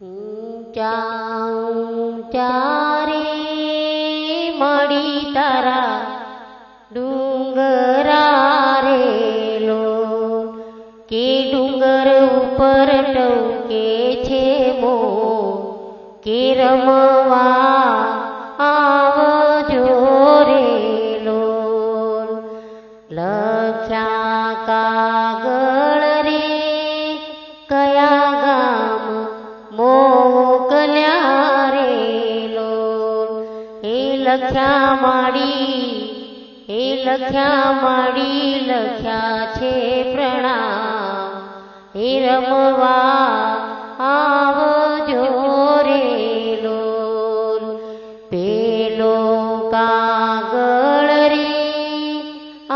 ઊંચા ઊંચા રે મળી તારા ડુંગરા કે ડુંગર ઉપર ટવકે છે મો કે રમવા આવજો રે લો. લખ્યા લખ્યા માડી એ લખ્યા માડી લખ્યા છે પ્રણામ. એ રમવા આવજો રે લોલ, પેલો કાગળ રે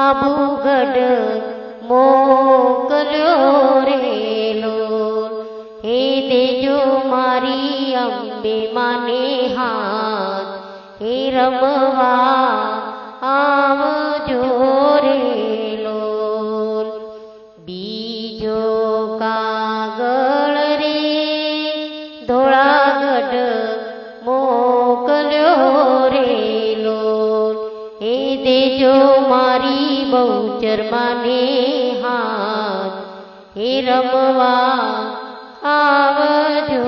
આબુગઢ મોકલ્યો રે લોલ. હે દેજો મારી અંબે માને હાથ હે રમવા આવજો રે લોલ. બીજો કાગળ રે ધોળાગઢ મોકલ્યો રે લોલ. એ દેજો મારી બહુચર માને હાથ. હે રમવા આવજો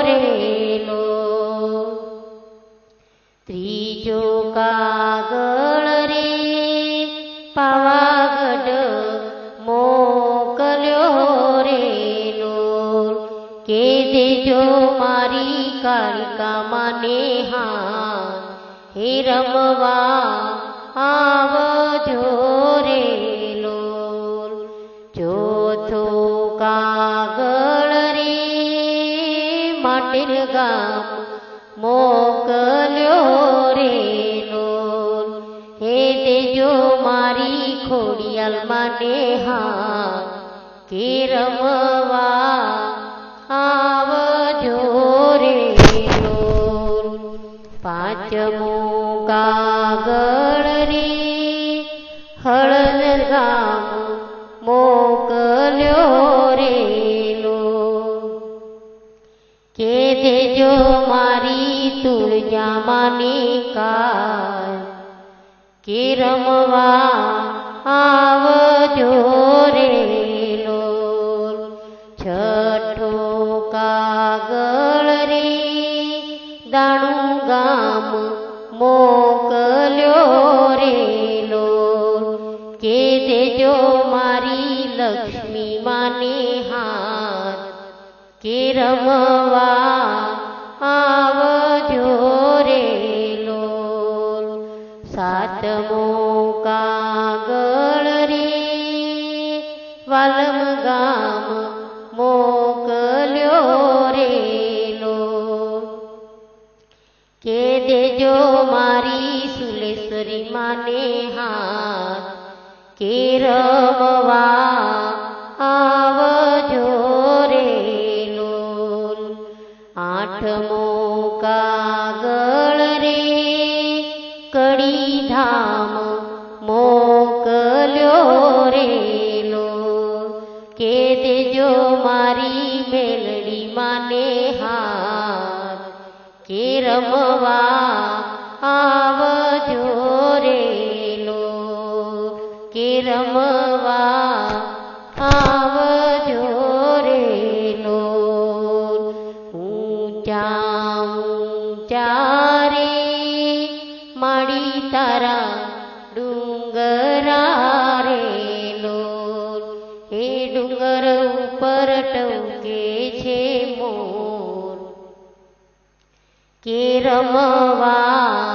રે ત્રીજો કાગળ રે, પાવાગઢ મોકલ્યો રે લોલ કે દેજો મારી કાળિકા માને હા હે રમવા આવજો રે લોલ ચોથો કાગળ રે માટેલ ગામ મોકલ્યો રે નૂર. હે દેજો મારી ખોડિયાલ માને હા કે રમવા આવજો રે નૂર. પાંચમો કાગળ રે હળદર ગામ મોકલ્યો રે નૂર. કે દેજો મારી તુળજા માની કાર કે રમવા આવજો રે લોલ. છઠ્ઠો કાગળ રે દાણું ગામ મોકલ્યો રે લોલ. કે દેજો મારી લક્ષ્મી માને હાથ કે રમવા સાતમો કાગળ રે વાલમ ગામ મોકલ્યો રે લો કે દેજો મારી સુલેશ્વરી માને હાથ કે રમવા આવજો રે લો આઠમો કાગળ રે કે દેજો મારી મેલડી માને હાથ. કે રમવા આવજો રે લો. કે રમવા આવજો રે લો. ઊંચા ઊંચા રે માડી તારા ડુંગરા મોર કે રમવા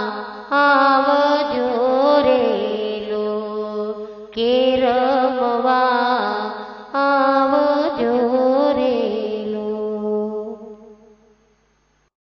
આવજો રે લો